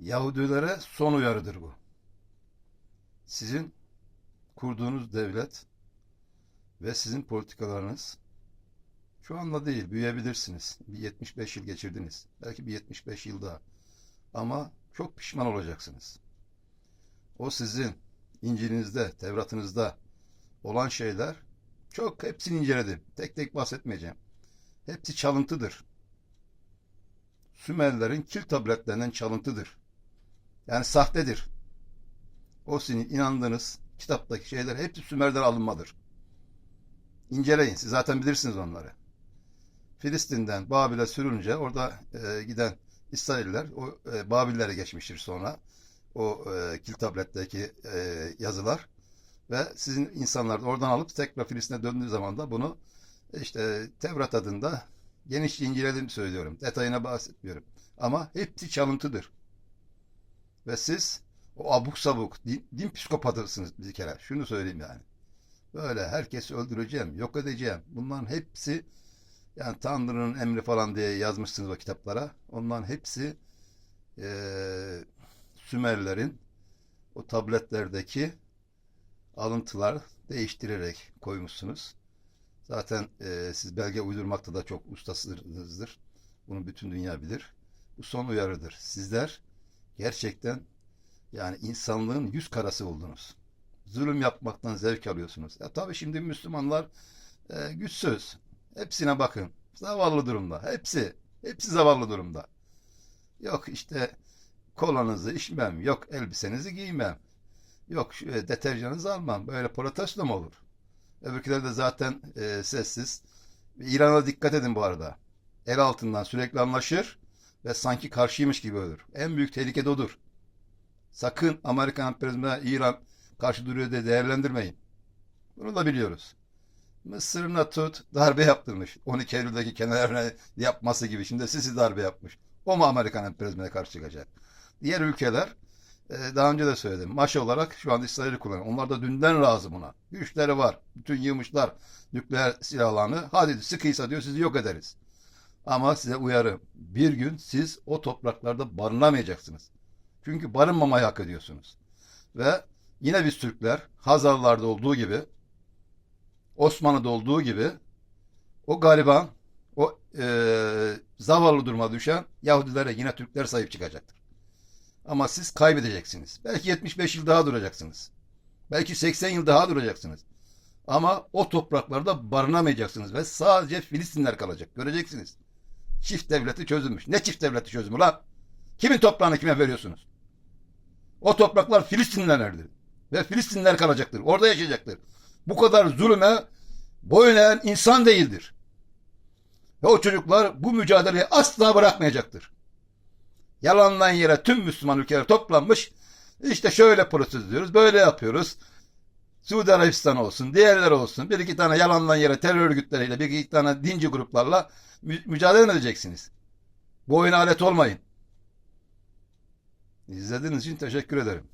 Yahudilere son uyarıdır bu. Sizin kurduğunuz devlet ve sizin politikalarınız şu anda değil, büyüyebilirsiniz. Bir 75 yıl geçirdiniz. Belki bir 75 yıl daha. Ama çok pişman olacaksınız. O sizin İncil'inizde, Tevrat'ınızda olan şeyler çok hepsini inceledim. Tek tek bahsetmeyeceğim. Hepsi çalıntıdır. Sümerlerin kil tabletlerinden çalıntıdır. Yani sahtedir. O sizin inandığınız kitaptaki şeyler hepsi Sümer'den alınmadır. İnceleyin. Siz zaten bilirsiniz onları. Filistin'den Babil'e sürülünce orada e, giden İsrailler o e, Babillere geçmiştir sonra. O e, kil tabletteki e, yazılar ve sizin insanlar da oradan alıp tekrar Filistin'e döndüğü zaman da bunu işte Tevrat adında genişçe inceledim söylüyorum. Detayına bahsetmiyorum. Ama hepsi çalıntıdır. Ve siz o abuk sabuk din, din psikopatısınız bir kere. Şunu söyleyeyim yani. Böyle herkesi öldüreceğim, yok edeceğim. Bunların hepsi yani Tanrı'nın emri falan diye yazmışsınız o kitaplara. Onların hepsi eee Sümerlerin o tabletlerdeki alıntılar değiştirerek koymuşsunuz. Zaten e, siz belge uydurmakta da çok ustasınızdır. Bunu bütün dünya bilir. Bu son uyarıdır. Sizler gerçekten yani insanlığın yüz karası oldunuz. Zulüm yapmaktan zevk alıyorsunuz. Ya tabii şimdi Müslümanlar e, güçsüz. Hepsine bakın. Zavallı durumda. Hepsi. Hepsi zavallı durumda. Yok işte kolanızı içmem. Yok elbisenizi giymem. Yok şu, e, deterjanınızı almam. Böyle protesto mu olur? Öbürküler de zaten e, sessiz. İran'a dikkat edin bu arada. El altından sürekli anlaşır ve sanki karşıymış gibi olur. En büyük tehlike de odur. Sakın Amerikan emperyalizmine İran karşı duruyor diye değerlendirmeyin. Bunu da biliyoruz. Mısır'ına tut darbe yaptırmış. 12 Eylül'deki kenarına yapması gibi. Şimdi Sisi darbe yapmış. O mu Amerikan emperyalizmine karşı çıkacak? Diğer ülkeler e, daha önce de söyledim. Maş olarak şu anda İsrail'i kullanıyor. Onlar da dünden razı buna. Güçleri var. Bütün yığmışlar nükleer silahlarını. Hadi sıkıysa diyor sizi yok ederiz. Ama size uyarı. Bir gün siz o topraklarda barınamayacaksınız. Çünkü barınmamayı hak ediyorsunuz. Ve yine biz Türkler Hazarlarda olduğu gibi Osmanlı'da olduğu gibi o gariban o e, zavallı duruma düşen Yahudilere yine Türkler sahip çıkacaktır. Ama siz kaybedeceksiniz. Belki 75 yıl daha duracaksınız. Belki 80 yıl daha duracaksınız. Ama o topraklarda barınamayacaksınız ve sadece Filistinler kalacak. Göreceksiniz. Çift devleti çözülmüş. Ne çift devleti çözümü lan? Kimin toprağını kime veriyorsunuz? O topraklar Filistinlerdir. Ve Filistinler kalacaktır. Orada yaşayacaktır. Bu kadar zulüme boyun eğen insan değildir. Ve o çocuklar bu mücadeleyi asla bırakmayacaktır. Yalandan yere tüm Müslüman ülkeler toplanmış. İşte şöyle protest ediyoruz, böyle yapıyoruz. Suudi Arabistan olsun, diğerler olsun. Bir iki tane yalandan yere terör örgütleriyle, bir iki tane dinci gruplarla mü- mücadele edeceksiniz. Bu oyuna alet olmayın. İzlediğiniz için teşekkür ederim.